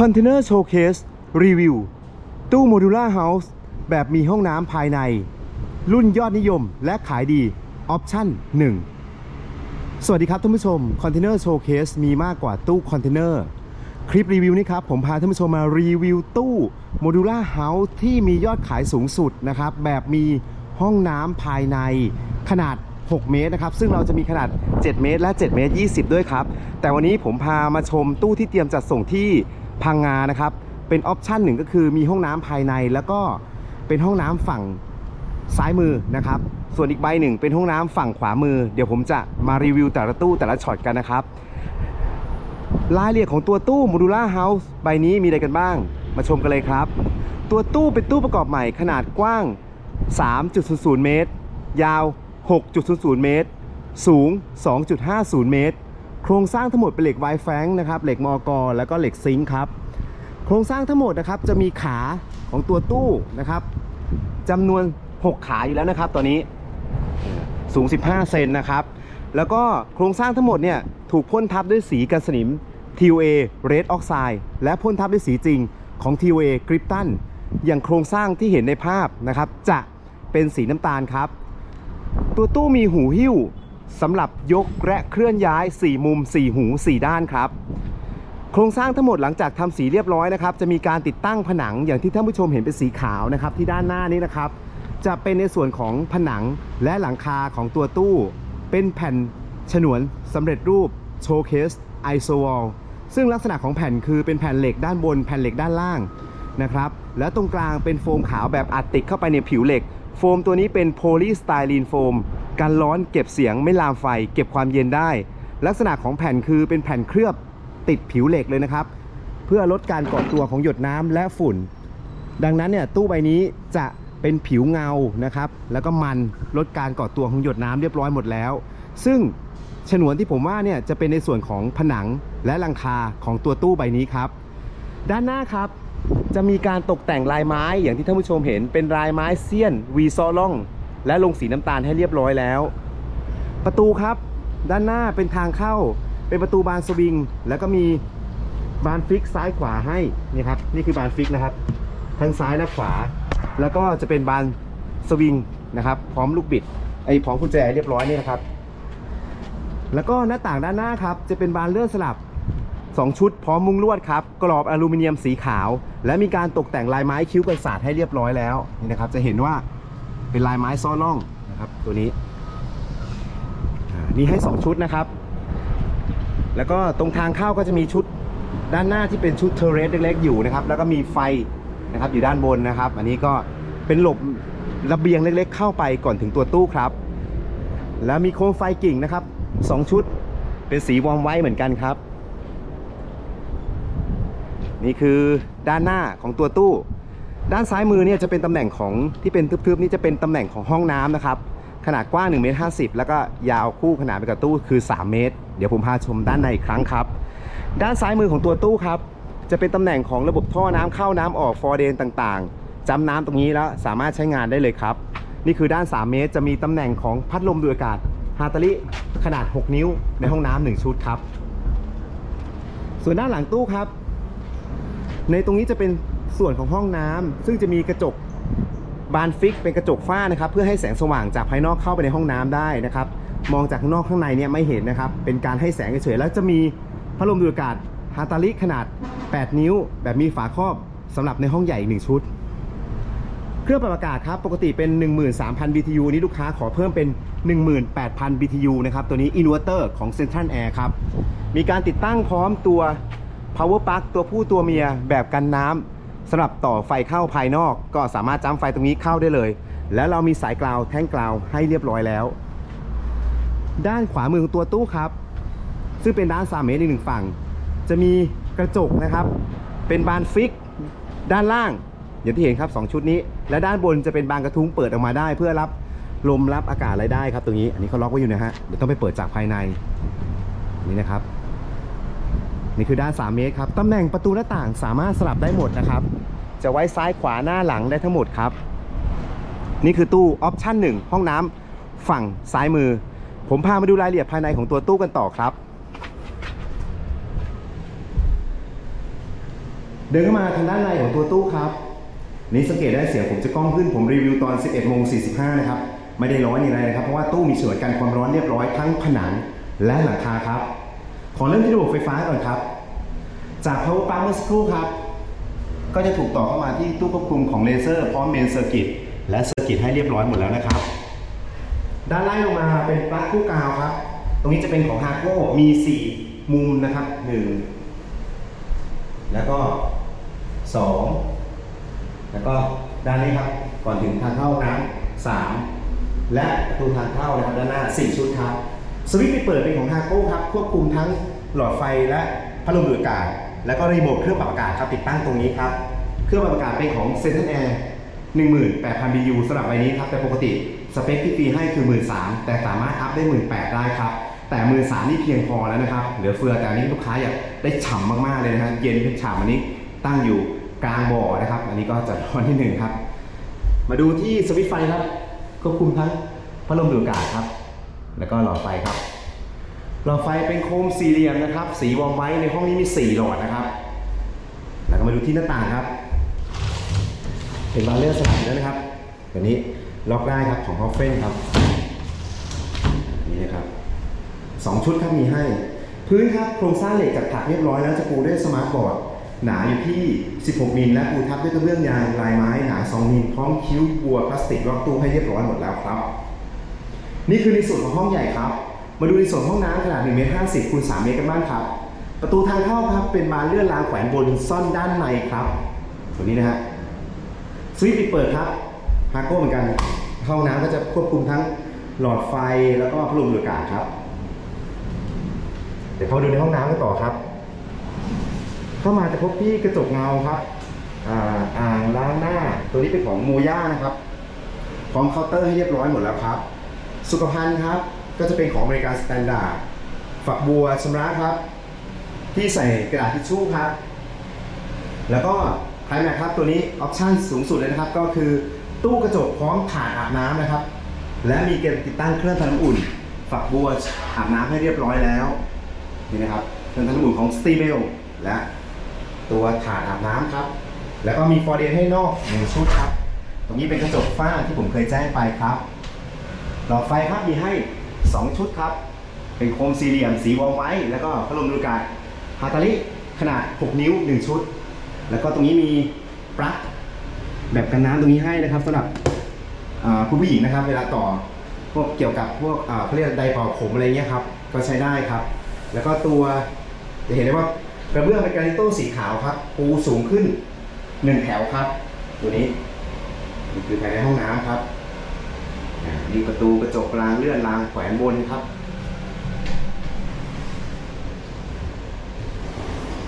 Container Showcase รีวิวตู้โมดูล่าเฮาส์แบบมีห้องน้ำภายใน รุ่นยอดนิยมและขายดีออปชั่น 1 สวัสดีครับท่านผู้ชม Container Showcase มีมากกว่าตู้คอนเทนเนอร์คลิปรีวิวนี้ครับ ผมพาท่านผู้ชมมารีวิวตู้โมดูล่าเฮาส์ที่มียอดขายสูงสุดนะครับ แบบมีห้องน้ำภายในขนาด 6 เมตรนะครับ ซึ่งเราจะมีขนาด 7 เมตร และ 7 เมตร 20 ด้วยครับ แต่วันนี้ผมพามาชมตู้ที่เตรียมจัดส่งที่ พังงานะครับ เป็นออปชั่นหนึ่งก็คือมีห้องน้ำภายในแล้วก็เป็นห้องน้ำฝั่งซ้ายมือนะครับ ส่วนอีกใบหนึ่งเป็นห้องน้ำฝั่งขวามือ เดี๋ยวผมจะมารีวิวแต่ละตู้แต่ละช็อตกันนะครับ รายละเอียดของตัวตู้ Modular House ใบนี้มีอะไรกันบ้าง มาชมกันเลยครับ ตัวตู้เป็นตู้ประกอบใหม่ขนาดกว้าง 3.00 เมตร ยาว 6.00 เมตร สูง 2.50 เมตร โครงสร้างทั้งหมดเป็นเหล็กไวแฟงนะครับเหล็กมอกแล้วก็เหล็กซิงค์ครับโครงสร้างทั้งหมดนะครับจะมีขาของตัวตู้นะครับจำนวน 6 ขาอยู่แล้วนะครับตอนนี้สูง 15 เซนนะครับ แล้วก็โครงสร้างทั้งหมดเนี่ยถูกพ่นทับด้วยสีกันสนิม TOA Red Oxide และพ่นทับด้วยสีจริงของ TOA Krypton อย่างโครงสร้างที่เห็นในภาพนะครับ จะเป็นสีน้ำตาลครับ ตัวตู้มีหูหิ้ว สำหรับยกและเคลื่อนย้าย 4 มุม 4 หู 4 ด้านครับ โครงสร้างทั้งหมดหลังจากทำสีเรียบร้อยนะครับ จะมีการติดตั้งผนังอย่างที่ท่านผู้ชมเห็นเป็นสีขาวนะครับ ที่ด้านหน้านี้นะครับ จะเป็นในส่วนของผนังและหลังคาของตัวตู้ เป็นแผ่นฉนวนสำเร็จรูปโชว์เคสไอโซวอลซึ่งลักษณะของแผ่นคือเป็นแผ่นเหล็กด้านบนแผ่นเหล็กด้านล่างนะครับ แล้วตรงกลางเป็นโฟมขาวแบบอัดติดเข้าไปในผิวเหล็ก โฟมตัวนี้เป็นโพลีสไตรีนโฟม กันร้อนเก็บเสียงไม่ลามไฟ เก็บความเย็นได้ ลักษณะของแผ่นคือเป็นแผ่นเคลือบติดผิวเหล็กเลยนะครับ เพื่อลดการเกาะตัวของหยดน้ำและฝุ่น ดังนั้นเนี่ยตู้ใบนี้จะเป็นผิวเงานะครับ แล้วก็มันลดการเกาะตัวของหยดน้ำเรียบร้อยหมดแล้ว ซึ่งฉนวนที่ผมว่าเนี่ยจะเป็นในส่วนของผนังและหลังคาของตัวตู้ใบนี้ครับ ด้านหน้าครับจะมีการตกแต่งลายไม้อย่างที่ท่านผู้ชมเห็นเป็นลายไม้เสี้ยนวีซอล่อง และลงสีน้ำตาลให้เรียบร้อยแล้ว ประตูครับ ด้านหน้าเป็นทางเข้า เป็นประตูบานสวิง แล้วก็มีบานฟิกซ้ายขวาให้นี่ครับนี่คือบานฟิกนะครับ ทั้งซ้ายและขวา แล้วก็จะเป็นบานสวิงนะครับพร้อมลูกบิดไอ้พร้อมกุญแจเรียบร้อยนี่นะครับ แล้วก็หน้าต่างด้านหน้าครับจะเป็นบานเลื่อนสลับ 2 ชุดพร้อมมุ้งลวดครับกรอบอลูมิเนียมสีขาว และมีการตกแต่งลายไม้คิ้วกันศาสตร์ให้เรียบร้อยแล้วนี่นะครับจะเห็นว่า เป็นลายไม้ซ้อล่องนะครับ ตัวนี้นี่ให้ 2 ชุดนะครับ แล้วก็ตรงทางเข้าก็จะมีชุดด้านหน้าที่เป็นชุดเทเรสเล็กๆอยู่นะครับ แล้วก็มีไฟนะครับอยู่ด้านบนนะครับ อันนี้ก็เป็นหลบระเบียงเล็กๆ เข้าไปก่อนถึงตัวตู้ครับ แล้วมีโคมไฟกิ่งนะครับสองชุดเป็นสีวอมไว้เหมือนกันครับ นี่คือด้านหน้าของตัวตู้ ด้านซ้ายมือเนี่ยจะเป็นตำแหน่งของที่เป็นทึบๆนี่จะเป็นตำแหน่งของห้องน้ำนะครับขนาดกว้าง1เมตร50 แล้วก็ยาวคู่ขนาดไปกับตู้คือ 3 เมตร เดี๋ยวผมพาชมด้านในอีกครั้งครับ ด้านซ้ายมือของตัวตู้ครับ จะเป็นตำแหน่งของระบบท่อน้ำเข้าน้ำออกฟอร์เดนต่างๆจำน้ำตรงนี้แล้วสามารถใช้งานได้เลยครับ นี่คือด้าน 3 เมตร จะมีตำแหน่งของพัดลมดูดอากาศฮาตาลิขนาด 6 นิ้วในห้องน้ำหนึ่งชุดครับ ส่วนด้านหลังตู้ครับ ในตรงนี้จะเป็น ส่วนของห้องน้ำซึ่งจะมีกระจกบานฟิกเป็นกระจกฝ้านะครับ เพื่อให้แสงสว่างจากภายนอกเข้าไปในห้องน้ำได้นะครับ มองจากข้างนอกข้างในเนี่ยไม่เห็นนะครับ เป็นการให้แสงเฉยๆแล้วจะมีพัดลมดูดอากาศฮาตาลิขนาด 8 นิ้ว แบบมีฝาครอบสำหรับในห้องใหญ่อีกหนึ่งชุด เครื่องปรับอากาศครับปกติเป็น 13,000 BTU นี้ลูกค้าขอเพิ่มเป็น 18,000 BTU นะครับตัวนี้อินเวอร์เตอร์ของ Central Air ครับมีการติดตั้งพร้อมตัว power plug ตัวผู้ตัวเมียแบบกันน้ำ สำหรับต่อไฟเข้าภายนอก ก็สามารถจ้ำไฟตรงนี้เข้าได้เลย แล้วเรามีสายกราวแท่งกราวให้เรียบร้อยแล้ว ด้านขวามือของตัวตู้ครับ ซึ่งเป็นด้าน 3 เมตรอีกหนึ่งฝั่ง จะมีกระจกนะครับ เป็นบานฟิก ด้านล่าง อย่างที่เห็นครับ 2 ชุดนี้ และด้านบนจะเป็นบานกระทุ้งเปิดออกมาได้ เพื่อรับลมรับอากาศอะไรได้ครับตรงนี้ อันนี้เขาล็อกไว้อยู่นะฮะเดี๋ยวต้องไปเปิดจากภายในนี่นะครับ นี่คือด้าน 3 เมตรครับตำแหน่งประตูหน้าต่างสามารถสลับได้หมดนะครับ จะไว้ซ้ายขวาหน้าหลังได้ทั้งหมดครับ นี่คือตู้ออปชั่น1ห้องน้ำฝั่งซ้ายมือ ผมพามาดูรายละเอียดภายในของตัวตู้กันต่อครับ เดินเข้ามาทางด้านในของตัวตู้ครับนี่สังเกตได้เสียงผมจะกล้องขึ้นผมรีวิวตอน 11โมง45 นะครับ ไม่ได้ร้อนอะไรนะครับ เพราะว่าตู้มีส่วนกันความร้อนเรียบร้อยทั้งผนังและหลังคาครับ ขอเริ่มที่ระบบไฟฟ้าก่อนครับ จาก power pump เมื่อสักครู่ครับ ก็จะถูกต่อเข้ามาที่ตู้ควบคุมของเลเซอร์พร้อมเมนเซอร์กิตและเซอร์กิตให้เรียบร้อยหมดแล้วนะครับ ด้านล่างลงมาเป็นปลั๊กคู่กาวครับ ตรงนี้จะเป็นของฮาร์โก้มี 4 มุมนะครับ1แล้วก็ 2 แล้วก็ด้านนี้ครับ ก่อนถึงทางเข้าน้ำสามและประตูทางเข้านะครับด้านหน้า 4 ชุดครับ สวิตช์ปิดเปิดเป็นของฮาร์โก้ครับควบคุมทั้งหลอดไฟและพัดลมดูดอากาศ แล้วก็รีโมทเครื่องปรับอากาศครับติดตั้งตรงนี้ครับ เครื่องปรับอากาศเป็นของ Central Air 18,000 BU สำหรับใบนี้ครับแต่ปกติสเปคที่ฟรีให้คือ 13,000แต่สามารถอัพได้ 18,000ได้ครับ แต่13,000นี่เพียงพอแล้วนะครับ เหลือเฟือแต่อันนี้ลูกค้าอยากได้ฉ่ำมากๆเลยนะฮะเย็นเป็นฉ่ำอันนี้ตั้งอยู่กลางบ่อนะครับ อันนี้ก็จะร้อนที่หนึ่งครับ มาดูที่สวิตช์ไฟครับควบคุมทั้งพัดลมดูดอากาศครับ แล้วก็หลอดไฟครับหลอดไฟเป็นโคมสี่เหลี่ยมนะครับ สีวอร์มไว้ในห้องนี้มี4หลอดนะครับ แล้วก็มาดูที่หน้าต่างครับ เป็นบานเลื่อนสลับแล้วนะครับตัวนี้ล็อกได้ครับของฮอฟเฟนครับนี่นะครับสองชุดครับมีให้ พื้นครับโครงสร้างเหล็กจากถักเรียบร้อยแล้วจะปูด้วยสมาร์ทบอร์ดหนาอยู่ที่ 16 มิลและปูทับด้วยกระเบื้องยางลายไม้หนา 2 มิลพร้อมคิ้วบัวพลาสติกรอบตู้ให้เรียบร้อยหมดแล้วครับ นี่คือในส่วนของห้องใหญ่ครับ มาดูในส่วนห้องน้ำขนาด1เมตร50คูณ3เมตรกันบ้างครับ ประตูทางเข้าครับเป็นบานเลื่อนรางแขวนบนซ่อนด้านในครับตัวนี้นะฮะสวิตช์ปิดเปิดครับฮาโก้เหมือนกัน ห้องน้ำก็จะควบคุมทั้งหลอดไฟแล้วก็พัดลมดูดอากาศครับ เดี๋ยวเขาดูในห้องน้ำกันต่อครับ เข้ามาจะพบที่กระจกเงาครับอ่าอ่างล้างหน้า ตัวนี้เป็นของโมย่านะครับพร้อมเคาน์เตอร์ให้เรียบร้อยหมดแล้วครับ สุขภัณฑ์ครับ ก็จะเป็นของอเมริกันสแตนดาร์ดฝักบัวชำระครับ ที่ใส่กระดาษทิชชู่ครับ แล้วก็ไคลแม็กครับตัวนี้ออปชั่นสูงสุดเลยนะครับ ก็คือตู้กระจกพร้อมถาดอาบน้ำนะครับ และมีเกณฑ์ติดตั้งเครื่องทำน้ำอุ่น ฝักบัวอาบน้ำให้เรียบร้อยแล้วนี่นะครับเครื่องทำน้ำอุ่นของสตีเบลและตัวถาดอาบน้ำครับ แล้วก็มีฟอร์เดนให้นอกหนึ่งชุดครับ ตรงนี้เป็นกระจกฝ้าที่ผมเคยแจ้งไปครับ หลอดไฟครับมีให้ 2 ชุดครับ เป็นโคมสี่เหลี่ยมสีวอลไว้ แล้วก็พัดลมดูดอากาศฮาตาลิขนาด 6 นิ้ว 1 ชุด แล้วก็ตรงนี้มีปลั๊กแบบกันน้ำตรงนี้ให้นะครับสำหรับคุณผู้หญิงนะครับ เวลาต่อพวกเกี่ยวกับพวกอ่าเขาเรียกไดเป่าผมอะไรเงี้ยครับ ก็ใช้ได้ครับ แล้วก็ตัวจะเห็นได้ว่ากระเบื้องเป็นกรานิโต้สีขาวครับปูสูงขึ้น 1 แถวครับ ตัวนี้นี่คือภายในห้องน้ำครับ อ่านี่ประตูกระจกรางเลื่อนรางแขวนบนครับ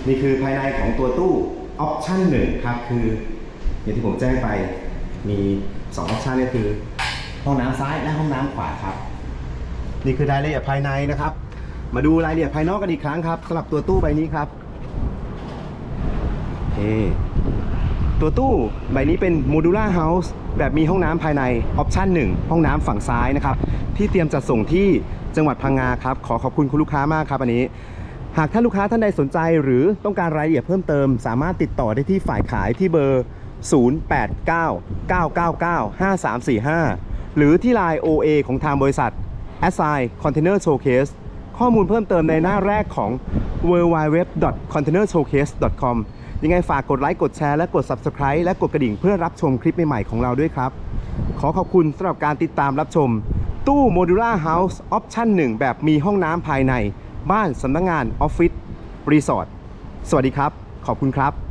นี่คือภายในของตัวตู้ออปชั่นหนึ่งครับ คืออย่างที่ผมแจ้งไปมี2ออปชันก็คือ ห้องน้ำซ้ายและห้องน้ำขวาครับ นี่คือรายละเอียดภายในนะครับ มาดูรายละเอียดภายนอกกันอีกครั้งครับสำหรับตัวตู้ใบนี้ครับโอเค ตัวตู้ใบนี้เป็น modular house แบบมีห้องน้ำภายในออปชั่น1 ห้องน้ำฝั่งซ้ายนะครับ ที่เตรียมจัดส่งที่จังหวัดพังงาครับ ขอขอบคุณคุณลูกค้ามากครับอันนี้ หากท่านลูกค้าท่านใดสนใจหรือต้องการรายละเอียดเพิ่มเติม สามารถติดต่อได้ที่ฝ่ายขายที่เบอร์ 0899995345 หรือที่ไลน์ OA ของทางบริษัท a s s i Container Showcase ข้อมูลเพิ่มเติมในหน้าแรกของ w w w c o n t a i n e r s h o w c a s e c o m ยังไงฝากกดไลค์กดแชร์และกด Subscribe และกดกระดิ่งเพื่อรับชมคลิปใหม่ๆของเราด้วยครับ ขอขอบคุณสำหรับการติดตามรับชม ตู้โมดูล่าเฮาส์ออปชั่น1แบบมีห้องน้ำภายใน บ้านสำนักงงานออฟฟิศรีสอร์ทสวัสดีครับ ขอบคุณครับ